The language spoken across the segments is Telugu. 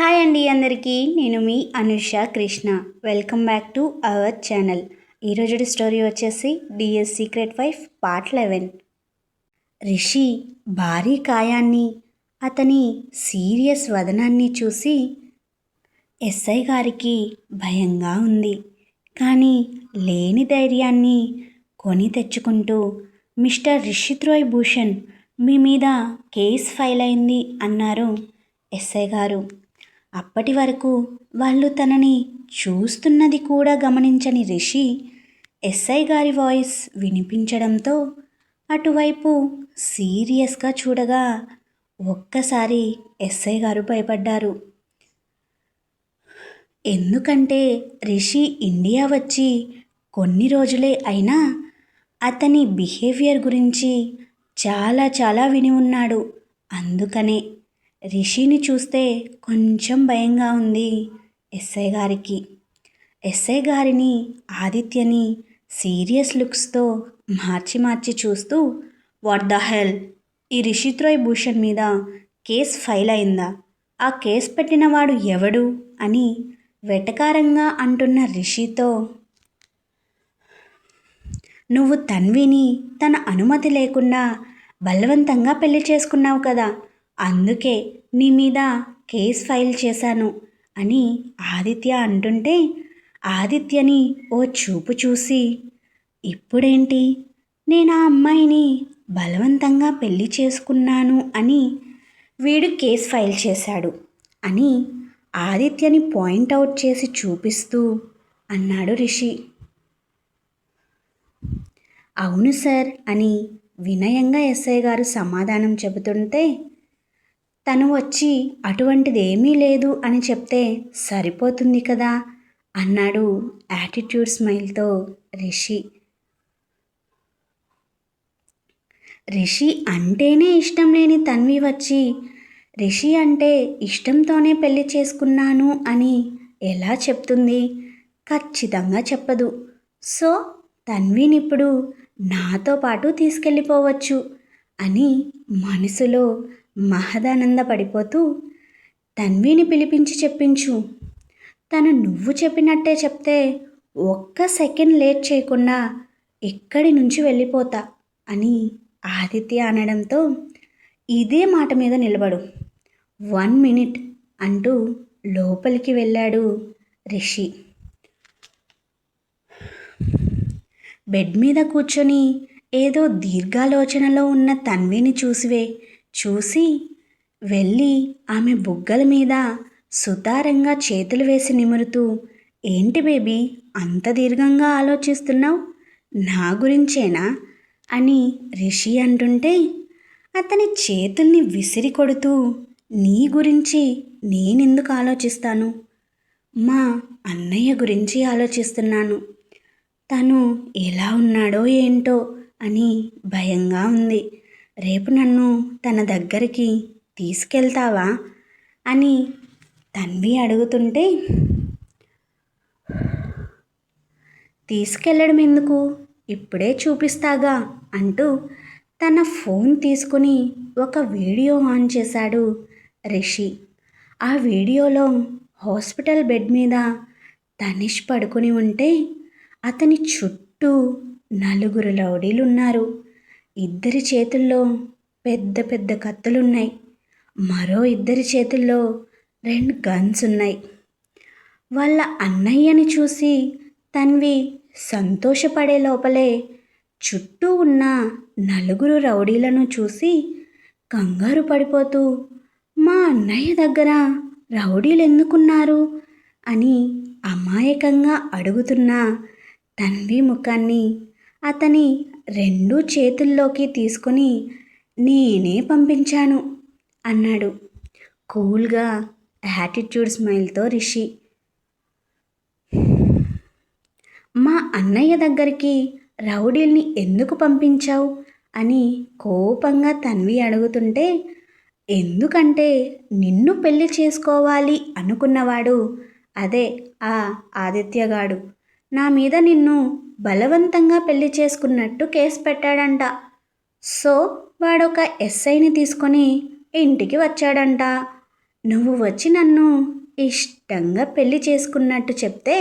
హాయ్ అండి అందరికీ నేను మీ Anusha Krishna. Welcome back to our channel ఈరోజు స్టోరీ వచ్చేసి DS secret wife part eleven Rishi భారీ కాయాన్ని అతని సీరియస్ వదనాన్ని చూసి ఎస్ఐ గారికి భయంగా ఉంది. కానీ లేని ధైర్యాన్ని కొని తెచ్చుకుంటూ మిస్టర్ రిషిత్రోయ్ భూషణ్ మీ మీద కేస్ ఫైల్ అయింది అన్నారు ఎస్ఐ గారు. అప్పటి వరకు వాళ్ళు తనని చూస్తున్నది కూడా గమనించని రిషి ఎస్ఐ గారి వాయిస్ వినిపించడంతో అటువైపు సీరియస్గా చూడగా ఒక్కసారి ఎస్ఐ గారు భయపడ్డారు. ఎందుకంటే రిషి ఇండియా వచ్చి కొన్ని రోజులే అయినా అతని బిహేవియర్ గురించి చాలా చాలా విని ఉన్నాడు. అందుకనే రిషిని చూస్తే కొంచెం భయంగా ఉంది ఎస్ఐ గారికి. ఎస్ఐ గారిని ఆదిత్యని సీరియస్ లుక్స్తో మార్చి మార్చి చూస్తూ వాట్ ద హెల్? ఈ రిషిత్రాయ్ భూషణ్ మీద కేస్ ఫైల్ అయిందా? ఆ కేస్ పెట్టినవాడు ఎవడు? అని వెటకారంగా అంటున్న రిషితో నువ్వు తన్విని తన అనుమతి లేకుండా బలవంతంగా పెళ్ళి చేసుకున్నావు కదా. అందుకే నీ మీద కేస్ ఫైల్ చేశాను అని ఆదిత్య అంటుంటే ఆదిత్యని ఓ చూపు చూసి ఇప్పుడేంటి? నేను ఆ అమ్మాయిని బలవంతంగా పెళ్ళి చేసుకున్నాను అని వీడు కేస్ ఫైల్ చేశాడు అని ఆదిత్యని పాయింట్అవుట్ చేసి చూపిస్తూ అన్నాడు రిషి. అవును సార్ అని వినయంగా ఎస్ఐ గారు సమాధానం చెబుతుంటే తను వచ్చి అటువంటిది ఏమీ లేదు అని చెప్తే సరిపోతుంది కదా అన్నాడు యాటిట్యూడ్ స్మైల్తో రిషి. రిషి అంటేనే ఇష్టం లేని తన్వి వచ్చి రిషి అంటే ఇష్టంతోనే పెళ్ళి చేసుకున్నాను అని ఎలా చెప్తుంది? ఖచ్చితంగా చెప్పదు. సో తన్వినిప్పుడు నాతో పాటు తీసుకెళ్ళిపోవచ్చు అని మనసులో మహదానంద పడిపోతూ తన్విని పిలిపించి చెప్పించు. తను నువ్వు చెప్పినట్టే చెప్తే ఒక్క సెకండ్ లేట్ చేయకుండా ఇక్కడి నుంచి వెళ్ళిపోతా అని ఆదిత్య అనడంతో ఇదే మాట మీద నిలబడు. వన్ మినిట్ అంటూ లోపలికి వెళ్ళాడు రిషి. బెడ్ మీద కూర్చొని ఏదో దీర్ఘాలోచనలో ఉన్న తన్విని చూసివే. చూసి వెళ్ళి ఆమె బుగ్గల మీద సుతారంగా చేతులు వేసి నిమురుతూ ఏంటి బేబీ అంత దీర్ఘంగా ఆలోచిస్తున్నావు? నా గురించేనా? అని రిషి అంటుంటే అతని చేతుల్ని విసిరి కొడుతూ నీ గురించి నేనెందుకు ఆలోచిస్తాను? మా అన్నయ్య గురించి ఆలోచిస్తున్నాను. తను ఎలా ఉన్నాడో ఏంటో అని భయంగా ఉంది. రేపు నన్ను తన దగ్గరికి తీసుకెళ్తావా? అని తన్వి అడుగుతుంటే తీసుకెళ్ళడం ఎందుకు? ఇప్పుడే చూపిస్తాగా అంటూ తన ఫోన్ తీసుకుని ఒక వీడియో ఆన్ చేశాడు రిషి. ఆ వీడియోలో హాస్పిటల్ బెడ్ మీద తనిష్ పడుకుని ఉంటే అతని చుట్టూ నలుగురు లౌడీలు ఉన్నారు ఇద్దరి చేతుల్లో పెద్ద పెద్ద కత్తులున్నాయి. మరో ఇద్దరి చేతుల్లో రెండు గన్స్ ఉన్నాయి. వాళ్ళ అన్నయ్యని చూసి తన్వి సంతోషపడే లోపలే చుట్టూ ఉన్న నలుగురు రౌడీలను చూసి కంగారు పడిపోతూ మా అన్నయ్య దగ్గర రౌడీలు ఎందుకున్నారు అని అమాయకంగా అడుగుతున్న తన్వి ముఖాన్ని అతని రెండు చేతుల్లోకి తీసుకొని నేనే పంపించాను అన్నాడు. కూల్గా యాటిట్యూడ్ స్మైల్తో రిషి. మా అన్నయ్య దగ్గరికి రౌడీల్ని ఎందుకు పంపించావు? అని కోపంగా తన్వి అడుగుతుంటే ఎందుకంటే నిన్ను పెళ్ళి చేసుకోవాలి అనుకున్నవాడు అదే ఆ ఆదిత్యగాడు. నా మీద నిన్ను బలవంతంగా పెళ్ళి చేసుకున్నట్టు కేసు పెట్టాడంట. సో వాడొక ఎస్ఐని తీసుకొని ఇంటికి వచ్చాడంట. నువ్వు వచ్చి నన్ను ఇష్టంగా పెళ్ళి చేసుకున్నట్టు చెప్తే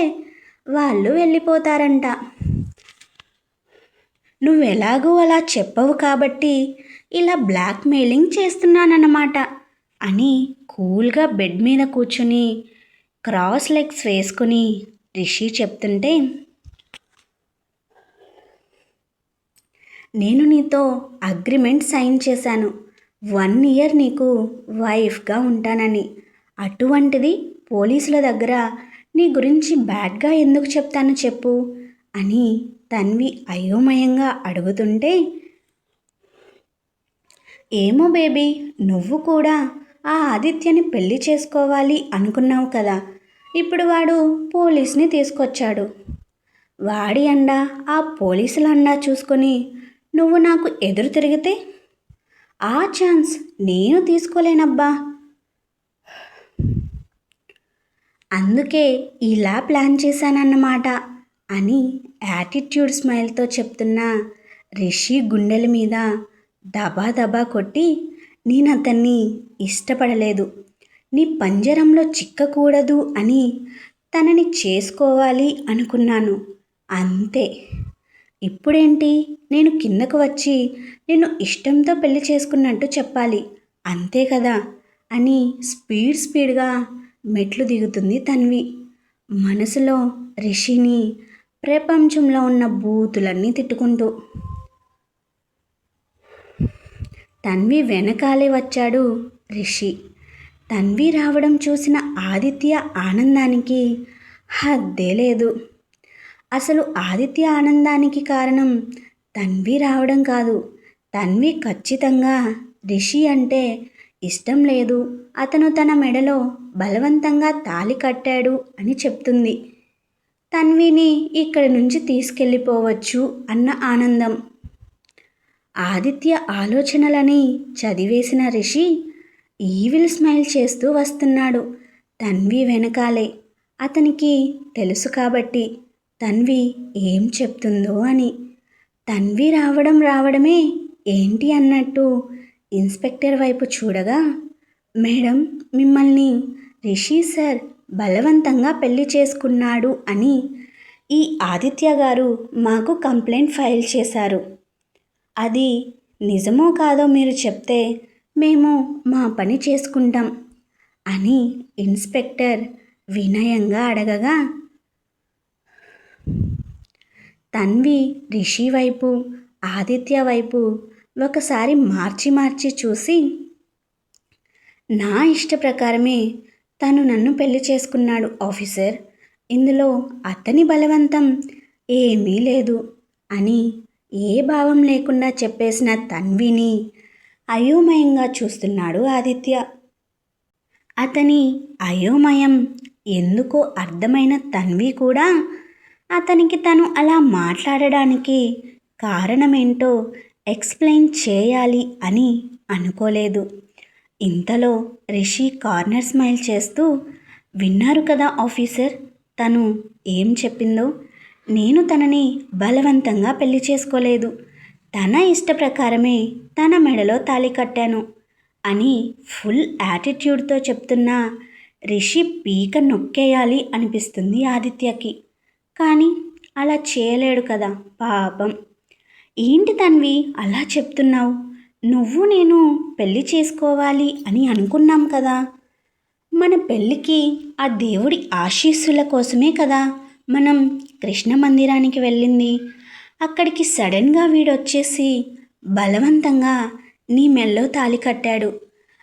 వాళ్ళు వెళ్ళిపోతారంట. నువ్వెలాగూ అలా చెప్పవు కాబట్టి ఇలా బ్లాక్మెయిలింగ్ చేస్తున్నానన్నమాట అని కూల్గా బెడ్ మీద కూర్చుని క్రాస్ లెగ్స్ వేసుకుని రిషి చెప్తుంటే నేను నీతో అగ్రిమెంట్ సైన్ చేశాను. వన్ ఇయర్ నీకు వైఫ్గా ఉంటానని. అటువంటిది పోలీసుల దగ్గర నీ గురించి బ్యాడ్గా ఎందుకు చెప్తాను చెప్పు అని తన్వి అయోమయంగా అడుగుతుంటే ఏమో బేబీ నువ్వు కూడా ఆ ఆదిత్యని పెళ్ళి చేసుకోవాలి అనుకున్నావు కదా. ఇప్పుడు వాడు పోలీస్ని తీసుకొచ్చాడు. వాడి అండా ఆ పోలీసుల అండా చూసుకొని నువ్వు నాకు ఎదురు తిరిగితే? ఆ ఛాన్స్ నేను తీసుకోలేనబ్బా. అందుకే ఇలా ప్లాన్ చేశానన్నమాట అని యాటిట్యూడ్ స్మైల్తో చెప్తున్న రిషి గుండెల మీద దబా దబా కొట్టి నేను అతన్ని ఇష్టపడలేదు. నీ పంజరంలో చిక్కకూడదు అని తనని చేసుకోవాలి అనుకున్నాను. అంతే. ఇప్పుడేంటి? నేను కిందకు వచ్చి నేను ఇష్టంతో పెళ్ళి చేసుకున్నట్టు చెప్పాలి. అంతే కదా? అని స్పీడ్ స్పీడ్గా మెట్లు దిగుతుంది తన్వి. మనసులో రిషిని ప్రపంచంలో ఉన్న బూతులన్నీ తిట్టుకుంటూ. తన్వి వెనకాలే వచ్చాడు రిషి. తన్వి రావడం చూసిన ఆదిత్య ఆనందానికి హద్దే లేదు. అసలు ఆదిత్య ఆనందానికి కారణం తన్వి రావడం కాదు. తన్వి ఖచ్చితంగా రిషి అంటే ఇష్టం లేదు. అతను తన మెడలో బలవంతంగా తాలి కట్టాడు అని చెప్తుంది. తన్విని ఇక్కడి నుంచి తీసుకెళ్ళిపోవచ్చు అన్న ఆనందం. ఆదిత్య ఆలోచనలని చదివేసిన రిషి ఈవిల్ స్మైల్ చేస్తూ వస్తున్నాడు. తన్వి వెనకాలే. అతనికి తెలుసు కాబట్టి తన్వి ఏం చెప్తుందో అని. తన్వి రావడం రావడమే ఏంటి అన్నట్టు ఇన్స్పెక్టర్ వైపు చూడగా మేడం మిమ్మల్ని రిషి సార్ బలవంతంగా పెళ్ళి చేసుకున్నాడు అని ఈ ఆదిత్య గారు మాకు కంప్లైంట్ ఫైల్ చేశారు. అది నిజమో కాదో మీరు చెప్తే మేము మా పని చేసుకుంటాం అని ఇన్స్పెక్టర్ వినయంగా అడగగా తన్వి రిషి వైపు ఆదిత్య వైపు ఒకసారి మార్చి మార్చి చూసి నా ఇష్ట ప్రకారమే తను నన్ను పెళ్ళి చేసుకున్నాడు ఆఫీసర్. ఇందులో అతని బలవంతం ఏమీ లేదు అని ఏ భావం లేకుండా చెప్పేసిన తన్విని అయోమయంగా చూస్తున్నాడు ఆదిత్య. అతని అయోమయం ఎందుకో అర్థమైన తన్వి కూడా అతనికి తను అలా మాట్లాడడానికి కారణమేంటో ఎక్స్ప్లెయిన్ చేయాలి అని అనుకోలేదు. ఇంతలో రిషి కార్నర్ స్మైల్ చేస్తూ విన్నారు కదా ఆఫీసర్ తను ఏం చెప్పిందో? నేను తనని బలవంతంగా పెళ్ళి చేసుకోలేదు. తన ఇష్ట ప్రకారమే తన మెడలో తాళి కట్టాను అని ఫుల్ యాటిట్యూడ్తో చెప్తున్న రిషి పీక నొక్కేయాలి అనిపిస్తుంది ఆదిత్యకి. కానీ అలా చేయలేడు కదా పాపం. ఏంటి తన్వి అలా చెప్తున్నావు? నువ్వు నేను పెళ్ళి చేసుకోవాలి అని అనుకున్నాం కదా. మన పెళ్ళికి ఆ దేవుడి ఆశీస్సుల కోసమే కదా మనం కృష్ణ మందిరానికి వెళ్ళింది. అక్కడికి సడన్గా వీడొచ్చేసి బలవంతంగా నీ మెల్లో తాలి కట్టాడు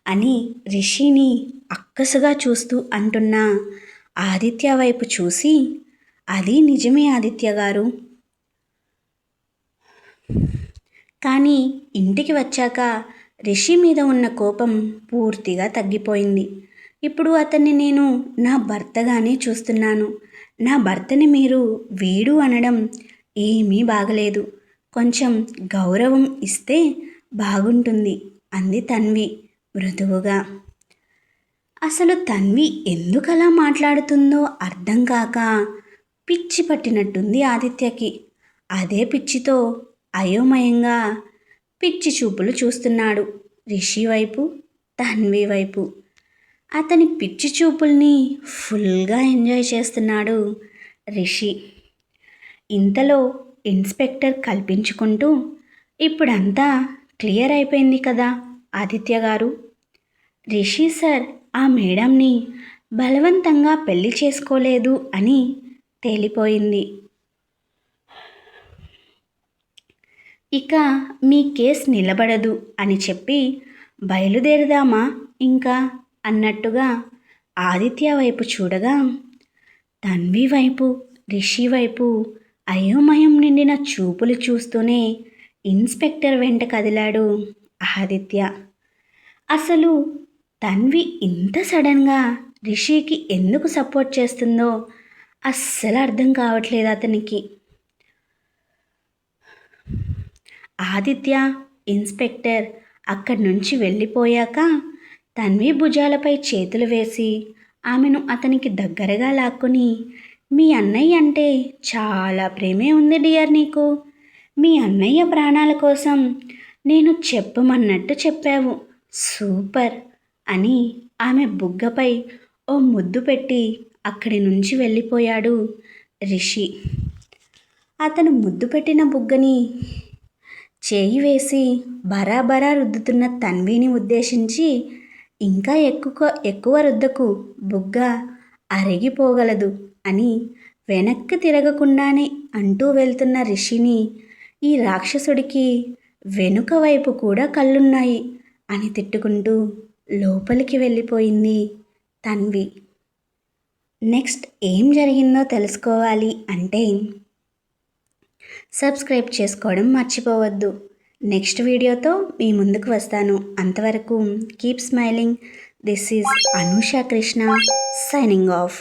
అని రిషిని అక్కసుగా చూస్తూ అంటున్న. ఆదిత్య వైపు చూసి అది నిజమే ఆదిత్య గారు. కానీ ఇంటికి వచ్చాక రిషి మీద ఉన్న కోపం పూర్తిగా తగ్గిపోయింది. ఇప్పుడు అతన్ని నేను నా భర్తగానే చూస్తున్నాను. నా భర్తని మీరు వీడు అనడం ఏమీ బాగలేదు. కొంచెం గౌరవం ఇస్తే బాగుంటుంది అంది తన్వి మృదువుగా. అసలు తన్వి ఎందుకలా మాట్లాడుతుందో అర్థం కాక పిచ్చి పట్టినట్టుంది ఆదిత్యకి. అదే పిచ్చితో అయోమయంగా పిచ్చి చూపులు చూస్తున్నాడు రిషి వైపు తన్వి వైపు. అతని పిచ్చి చూపుల్ని ఫుల్గా ఎంజాయ్ చేస్తున్నాడు రిషి. ఇంతలో ఇన్స్పెక్టర్ కల్పించుకుంటూ ఇప్పుడంతా క్లియర్ అయిపోయింది కదా ఆదిత్య గారు. రిషి సార్ ఆ మేడంని బలవంతంగా పెళ్ళి చేసుకోలేదు అని తేలిపోయింది. ఇక మీ కేస్ నిలబడదు అని చెప్పి బయలుదేరదామా ఇంకా అన్నట్టుగా ఆదిత్య వైపు చూడగా తన్వి వైపు రిషి వైపు అయోమయం నిండిన చూపులు చూస్తూనే ఇన్స్పెక్టర్ వెంట కదిలాడు ఆదిత్య. అసలు తన్వి ఇంత సడన్గా రిషికి ఎందుకు సపోర్ట్ చేస్తుందో అస్సలు అర్థం కావట్లేదు అతనికి. ఆదిత్య ఇన్స్పెక్టర్ అక్కడి నుంచి వెళ్ళిపోయాక తన్వి భుజాలపై చేతులు వేసి ఆమెను అతనికి దగ్గరగా లాక్కుని మీ అన్నయ్య అంటే చాలా ప్రేమే ఉంది డియర్ నీకు. మీ అన్నయ్య ప్రాణాల కోసం నేను చెప్పమన్నట్టు చెప్పావు. సూపర్ అని ఆమె బుగ్గపై ఓ ముద్దు పెట్టి అక్కడి నుంచి వెళ్ళిపోయాడు రిషి. అతను ముద్దు పెట్టిన బుగ్గని చేయి వేసి బరాబరా రుద్దుతున్న తన్విని ఉద్దేశించి ఇంకా ఎక్కువ ఎక్కువ రుద్దకు బుగ్గ అరిగిపోగలదు. అని వెనక్కి తిరగకుండానే అంటూ వెళ్తున్న రిషిని ఈ రాక్షసుడికి వెనుక వైపు కూడా కళ్ళున్నాయి అని తిట్టుకుంటూ లోపలికి వెళ్ళిపోయింది తన్వి. నెక్స్ట్ ఏం జరిగిందో తెలుసుకోవాలి అంటే సబ్స్క్రైబ్ చేసుకోవడం మర్చిపోవద్దు. నెక్స్ట్ వీడియోతో మీ ముందుకు వస్తాను. అంతవరకు keep smiling this is Anusha Krishna signing off